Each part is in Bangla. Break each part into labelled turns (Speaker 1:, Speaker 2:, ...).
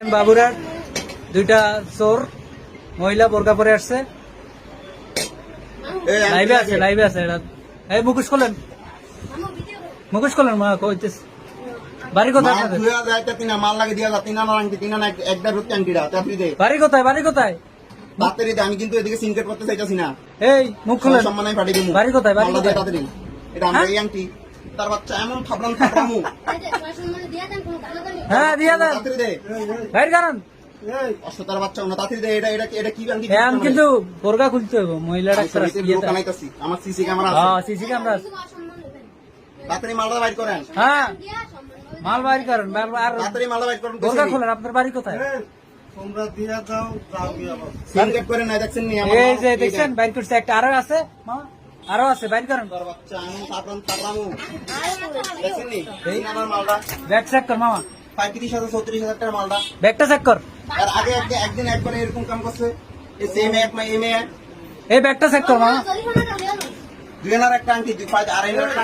Speaker 1: বাবুরার দুইটা চোর মহিলা বোরকা পরে আসছে। লাইভে আছে লাইভে আছে এটা এই মুখোশ খোলেন মুখোশ খোলেন মা কইতেছ বাড়ি কোথায়
Speaker 2: মাল লাগে দিয়া যা তিনা না আংটি তিনা না এক- একটা রুটি আংটিটা তাড়াতাড়ি দে।
Speaker 1: বাড়ি কোথায় বাড়ি
Speaker 2: আমি কিন্তু এদিকে সিনকেট করতে চাইতাছি না।
Speaker 1: এই মুখ খোলেন।
Speaker 2: সম্মান দিমু।
Speaker 1: বাড়ি কোথায়? বাড়ি কোথায়?
Speaker 2: এটা আমরা
Speaker 1: হ্যাঁ?
Speaker 2: এই আংটি তার বাচ্চা এমন
Speaker 1: হ্যাঁ দিয়া দেন।
Speaker 2: তাড়াতাড়ি দে।
Speaker 1: বাইর কারণ
Speaker 2: অষ্ট বাচ্চা না তাড়াতাড়ি দে এটা এটা এটা কি আংটি
Speaker 1: এখন কিন্তু বোরকা খুলতে হবে মহিলাটা একটা
Speaker 2: লোক আনাইতাছি আমার সিসি ক্যামেরা আছে।
Speaker 1: হ্যাঁ সিসি ক্যামেরা আছে।
Speaker 2: তাড়াতাড়ি মালটা বাইর করেন।
Speaker 1: হ্যাঁ মাল বাইর করেন বার- আর
Speaker 2: তাড়াতাড়ি মালটা বাইর করেন
Speaker 1: বোরকা খোলেন আপনার বাড়ি কোথায়?
Speaker 3: তোমরা দিয়া দাও যাও গিয়া
Speaker 2: সিনকেট করে না দেখছেন নি?
Speaker 1: এই যে দেখছেন বাইর করছে একটা আরও আছে মা। আরও আছে বাইর করেন। ব্যাগ চেক কর মামা।
Speaker 2: পঁয়ত্রিশ হাজার চৌত্রিশ হাজার টাকার মালটা।
Speaker 1: ব্যাগটা চেক কর।
Speaker 2: আর আগে একদিন একদিন একবার এরকম কাম করছে। এই সেম এক মা এম এ
Speaker 1: এই ব্যাগটা চেক কর মামা।
Speaker 2: দুই আনার একটা আংটি দুই পাঁচ আড়াই আনার একটা।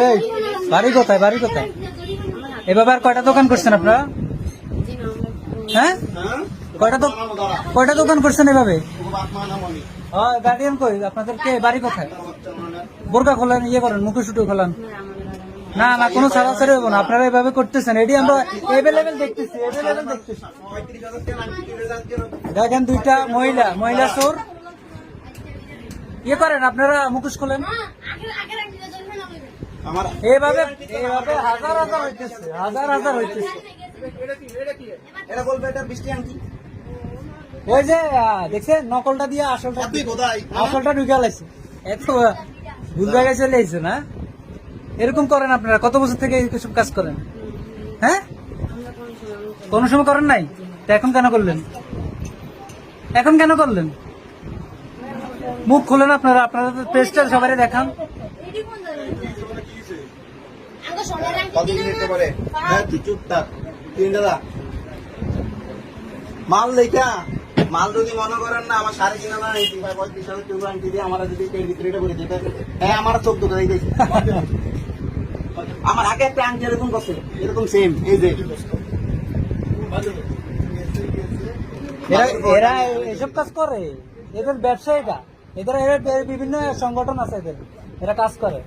Speaker 3: এই
Speaker 1: বাড়ি কোথায় বাড়ি কোথায়? এভাবে আর কয়টা দোকান করছেন আপনারা? হ্যাঁ?
Speaker 2: হ্যাঁ?
Speaker 1: কয়টা দোকান করছেন এভাবে। হ্যাঁ গার্ডিয়ান কই? আপনাদের কে? বাড়ি কোথায়। বোরকা খোলেন ইয়ে করেন মুখে শুটু খোলেন? না না কোনো ছাড়াছাড়ি হব না। আপনারা এভাবে করতেছেন। এটি আমরা এভেলেবেল দেখতেছি এভেলেবেল? দেখেন দুইটা মহিলা মহিলা চোর। ইয়ে করেন আপনারা মুখোশ খোলেন।
Speaker 2: এভাবে
Speaker 1: এইভাবে এইভাবে হাজার হাজার হইতেছে হাজার হাজার হইতেছে।
Speaker 2: এটা বলবে এটা বৃষ্টি
Speaker 1: ওই যে দেখছেন? নকলটা দিয়ে আসলটা
Speaker 2: কোথায়?
Speaker 1: আসলটা ঢুকে লাইছে। এত ভুল জায়গায় চলে এসেছে না? এরকম করেন আপনারা কত বছর থেকে এসব কাজ করেন? হ্যাঁ? কোন সময় করেন নাই? তা এখন কেন করলেন? এখন কেন করলেন? মুখ খুলেন আপনারা আপনারা পেজটা সবাই দেখান।
Speaker 2: হ্যাঁ মাল লেখা। মাল যদি মনে করেন না, আমার সাড়ে তিন হাজার পঁয়ত্রিশ হাজার টাকা আংটি দিয়ে আমার যদি ভিতরে করে দিতে হ্যাঁ আমার চোদ্দ আমার আগে একটা এরকম করছে এরকম সেম এই যে।
Speaker 1: এরা এসব কাজ করে। এদের ব্যবসা এটা। এদের বিভিন্ন সংগঠন আছে এদের। এরা কাজ করে।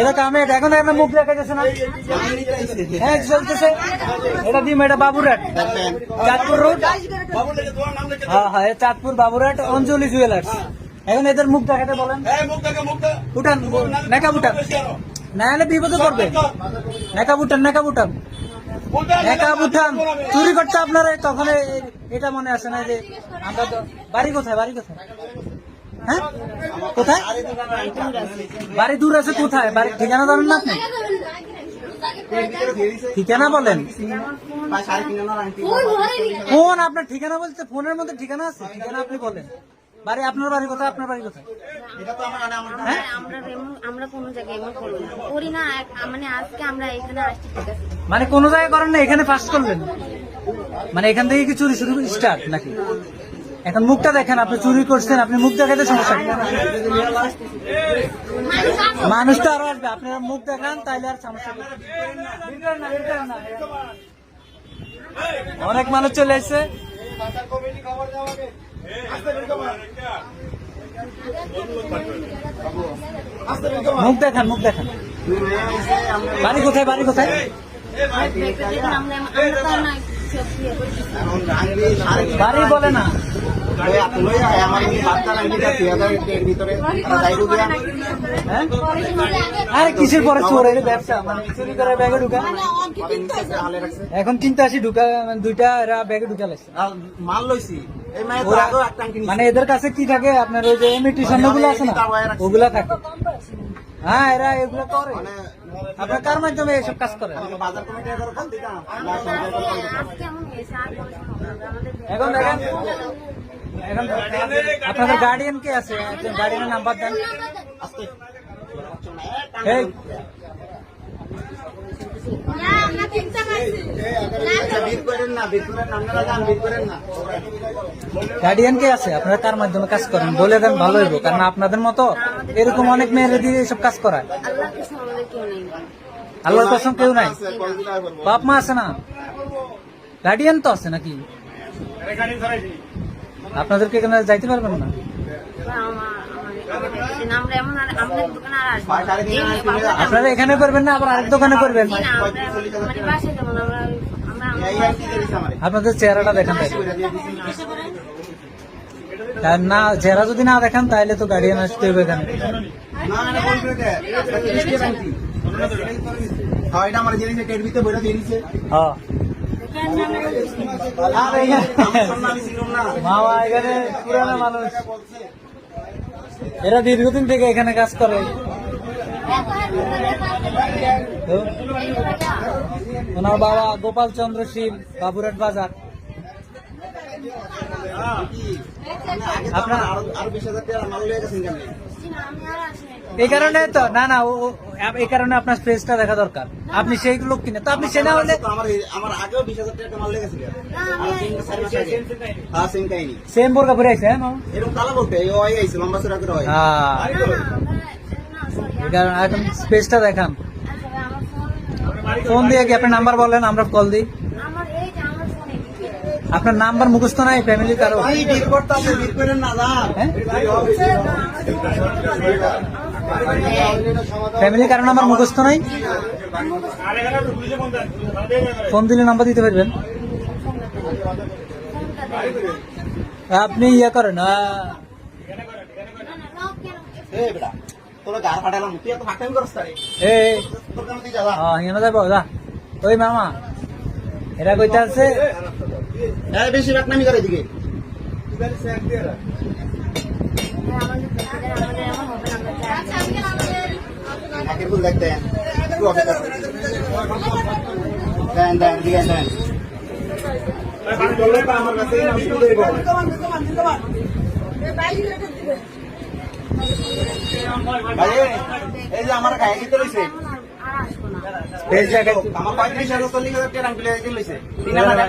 Speaker 1: এটা। এখন একটা মুখ দেখা যাচ্ছে না। হ্যাঁ চলতেছে। এটা দিম এটা বাবুরাট চাঁদপুর রোড। হ্যাঁ হ্যাঁ চাঁদপুর বাবুরাট অঞ্জলি জুয়েলার্স এখন এদের মুখ দেখাতে বলেন। উঠান মেকআপ উঠান না হলে বিপদে পড়বে। মেকআপ উঠান মেকআপ উঠান মেকআপ উঠান চুরি করতে আপনারা তখন এটা মনে আসে না যে আমরা বাড়ি কোথায় বাড়ি কোথায়? হ্যাঁ? কোথায়? বাড়ি দূর আছে কোথায়? বাড়ি ঠিকানা জানেন না আপনি? ঠিকানা বলেন। ফোন, আপনার ঠিকানা বলছে ফোনের মধ্যে ঠিকানা আছে? ঠিকানা আপনি বলেন। বাড়ি আপনার বাড়ি কোথায়? আপনার বাড়ি কোথায়?
Speaker 2: মানে
Speaker 1: হ্যাঁ?
Speaker 4: মানে
Speaker 1: কোন জায়গায় করেন না, এখানে ফার্স্ট করলেন। মানে এখান থেকে কি চুরি শুরু স্টার্ট নাকি? এখন মুখটা দেখেন, আপনি চুরি করছেন, আপনি মুখ দেখাতে সমস্যা? মানুষ তো আরও আসবে, আপনারা মুখ দেখান, তাইলে আর সমস্যা। অনেক মানুষ চলে এসছে মুখ দেখান মুখ দেখান বাড়ি কোথায় বাড়ি কোথায় বাড়ি বলে না
Speaker 2: আর যাইবো দিয়া
Speaker 1: হ্যাঁ আরে কিসের পরে চোর? ব্যবসা মানে চুরি করে ব্যাগে ঢুকা। এখন কিনতে আসি ঢুকা মানে দুইটা এরা ব্যাগে ঢুকা লাগছে
Speaker 2: মাল লইছি
Speaker 1: মানে এদের কাছে কি থাকে? আপনার ওই যে ইমিটেশনগুলো আছে না? ওগুলা থাকে। হ্যাঁ এরা এগুলো করে।
Speaker 2: মানে
Speaker 1: আপনার কার মাধ্যমে এসব কাজ করে? এখন দেখেন এখন আপনাদের গার্ডিয়ান কে আছে? গার্ডিয়ানের নাম্বার দেন। গার্ডিয়ান কে আছে? আপনারা কার মাধ্যমে কাজ করেন। বলে দেন, ভালো হইব। কারণ আপনাদের মতো এরকম অনেক মেয়েরা দিয়ে এসব কাজ করায়। আল্লাহর কসম কেউ নাই? বাপ মা আছে না? গার্ডিয়ান তো আছে নাকি? আপনাদেরকে এখানে যাইতে পারবেন না। আপনারা এখানে করবেন না আবার আরেক দোকানে করবেন?
Speaker 4: মানে?
Speaker 1: আপনাদের চেহারাটা দেখান না চেহারা যদি না দেখান তাহলে তো গার্ডিয়ান আসতে হবে এখানে।
Speaker 2: হ্যাঁ,
Speaker 1: মামা এখানে পুরানো মানুষ। এরা দীর্ঘদিন থেকে এখানে কাজ করে। ওনার বাবা গোপাল চন্দ্র শীল বাবুরাট বাজার। আপনার-
Speaker 2: আরো- আরও বিশ হাজার টাকা মাল লয়ে গেছেন কেন?
Speaker 1: এই কারণে তো না না ও- এই কারণে আপনার স্পেসটা দেখা দরকার। আপনি সেই লোক কিনে তো আপনি হলে
Speaker 2: লেগেছিল।
Speaker 4: না,
Speaker 2: কাহিনী।
Speaker 1: সেম বোরকা হ্যাঁ
Speaker 2: এই
Speaker 1: কারণে এখন স্পেসটা দেখান
Speaker 4: ফোন
Speaker 1: ফোন দিয়ে কি আপনার নাম্বার বলেন আমরা কল দিই
Speaker 4: আমার এই যে আমার ফোনে
Speaker 1: আপনার নাম্বার মুখস্থ নাই ফ্যামিলি কারও? ফ্যামিলি কারও নাম্বার মুখস্থ নাই? ফোন দিলে নাম্বার দিতে পারবেন। আপনি ইয়ে করেন ওই মামা এরা কইতে আছে
Speaker 2: বেশি ফাটামি করে দিকে ফুল দেখতে। দেন দেন দিকে দেন। আমার কাছে এই যে আমার গায়ে দিতে
Speaker 1: জায়গায়
Speaker 2: আমার পঁয়ত্রিশ হাজার চল্লিশ হাজার টাকা লইছে। তিন হাজার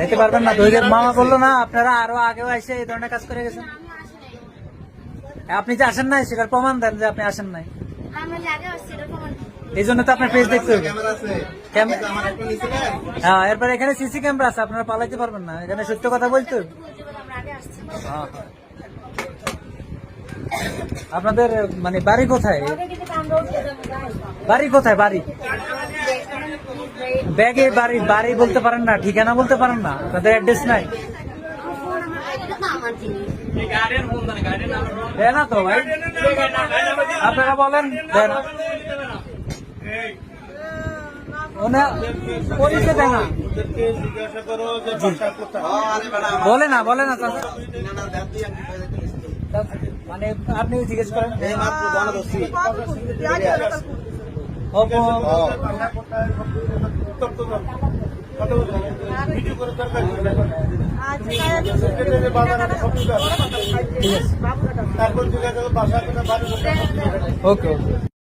Speaker 1: যেতে পারবেন না তো মামা বলল না আপনারা আরও আগেও এসে এই ধরনের কাজ করে গেছেন। আপনি যে আসেন নাই সেটার প্রমাণ দেন যে আপনি আসেন নাই? এই জন্য তো আপনার পেজ দেখতে হবে। হ্যাঁ এরপর এখানে সিসি ক্যামেরা আছে আপনারা পালাইতে পারবেন না। এখানে সত্য কথা বলতে হবে। আপনাদের মানে বাড়ি কোথায়। বাড়ি কোথায়, বাড়ি? ব্যাগে বাড়ি বাড়ি বলতে পারেন না, ঠিকানা বলতে পারেন না আপনাদের অ্যাড্রেস নাই? দেয় না তো ভাই। আপনারা বলেন না। বলে না বলে না মানে আপনি জিজ্ঞেস করেন
Speaker 2: এই মাত্র
Speaker 3: আছে। তারপর
Speaker 1: ওকে